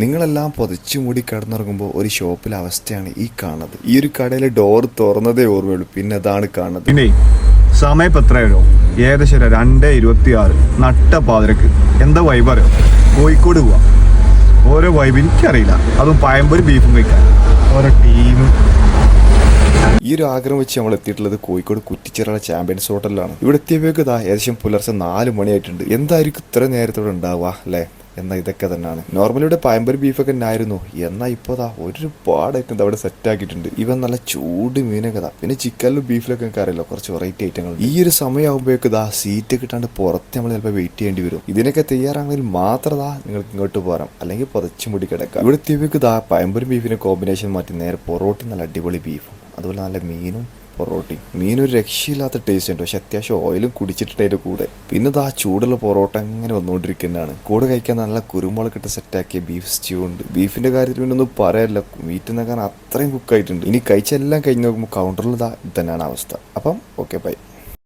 നിങ്ങളെല്ലാം പൊതച്ചു മൂടി കിടന്നുറങ്ങുമ്പോൾ ഒരു ഷോപ്പിലെ അവസ്ഥയാണ് ഈ കാണുന്നത്. ഈ ഒരു കടയിലെ ഡോർ തുറന്നതേ ഓർമ്മയുള്ളൂ. പിന്നെ അതാണ് കാണുന്നത്. പിന്നെ സമയം എത്രയോ ഏകദേശം രണ്ട് ഇരുപത്തി ആറ് നട്ട പാതിരക്ക്. എന്താ വൈബ് അറിയോ? കോഴിക്കോട് പോവാ. ഓരോ വൈബ് എനിക്കറിയില്ല. അതും പയമ്പൊരു ബീഫും കഴിക്കാൻ. ഓരോ ടീം ഈ ഒരു ആഗ്രഹം വെച്ച് നമ്മൾ എത്തിയിട്ടുള്ളത് കോഴിക്കോട് കുറ്റിച്ചിറ ചാമ്പ്യൻസ് ഹോട്ടലിലാണ് ഇവിടെ എത്തിയപ്പോഴേക്ക് ഏകദേശം പുലർച്ചെ നാല് മണിയായിട്ടുണ്ട്. എന്തായിരിക്കും ഇത്ര നേരത്തോടെ ഉണ്ടാവുക അല്ലേ? എന്നാൽ ഇതൊക്കെ തന്നെയാണ്. നോർമലി ഇവിടെ പയമ്പരി ബീഫൊക്കെ ഉണ്ടായിരുന്നു എന്നാൽ ഇപ്പോൾ അതാ ഒരുപാട് ഐറ്റം അവിടെ സെറ്റ് ആക്കിയിട്ടുണ്ട്. ഇവൻ നല്ല ചൂട് മീനൊക്കെ ഇതാ പിന്നെ ചിക്കനിലും ബീഫിലൊക്കെ നമുക്ക് അറിയില്ല കുറച്ച് വെറൈറ്റി ഐറ്റങ്ങൾ ഈ ഒരു സമയമാകുമ്പോഴേക്കും ഇതാ സീറ്റ് കിട്ടാണ്ട് പുറത്ത് നമ്മൾ ചിലപ്പോൾ വെയിറ്റ് ചെയ്യേണ്ടി വരും. ഇതിനൊക്കെ തയ്യാറാണെങ്കിൽ മാത്രം ദാ നിങ്ങൾക്ക് ഇങ്ങോട്ട് പോരാം. അല്ലെങ്കിൽ പുതച്ചു മുടി കിടക്കാം. ഇവിടെ എത്തിയപ്പോഴേക്ക് ദാ പയമ്പരും ബീഫിന് കോമ്പിനേഷൻ മാറ്റി നേരെ പൊറോട്ടി നല്ല അടിപൊളി ബീഫും അതുപോലെ നല്ല മീനും പൊറോട്ടയും. മീനൊരു രക്ഷയില്ലാത്ത ടേസ്റ്റ് ഉണ്ട്. പക്ഷെ അത്യാവശ്യം ഓയിലും കുടിച്ചിട്ടുണ്ട് അതിന്റെ കൂടെ. പിന്നെ ഇത് ആ ചൂടുള്ള പൊറോട്ട അങ്ങനെ വന്നുകൊണ്ടിരിക്കുന്നതാണ്. കൂടെ കഴിക്കാൻ നല്ല കുരുമുളക് ഇട്ട് സെറ്റാക്കിയ ബീഫ് സ്റ്റ്യൂ ഉണ്ട്. ബീഫിന്റെ കാര്യത്തിൽ പിന്നെ ഒന്നും പറയാനില്ല. മീറ്റ് എന്നൊക്കെ അത്രയും കുക്കായിട്ടുണ്ട് ഇനി കഴിച്ചെല്ലാം കഴിഞ്ഞ് നോക്കുമ്പോൾ കൗണ്ടറിൽ ഇത് തന്നെയാണ് അവസ്ഥ. അപ്പം ഓക്കെ ബൈ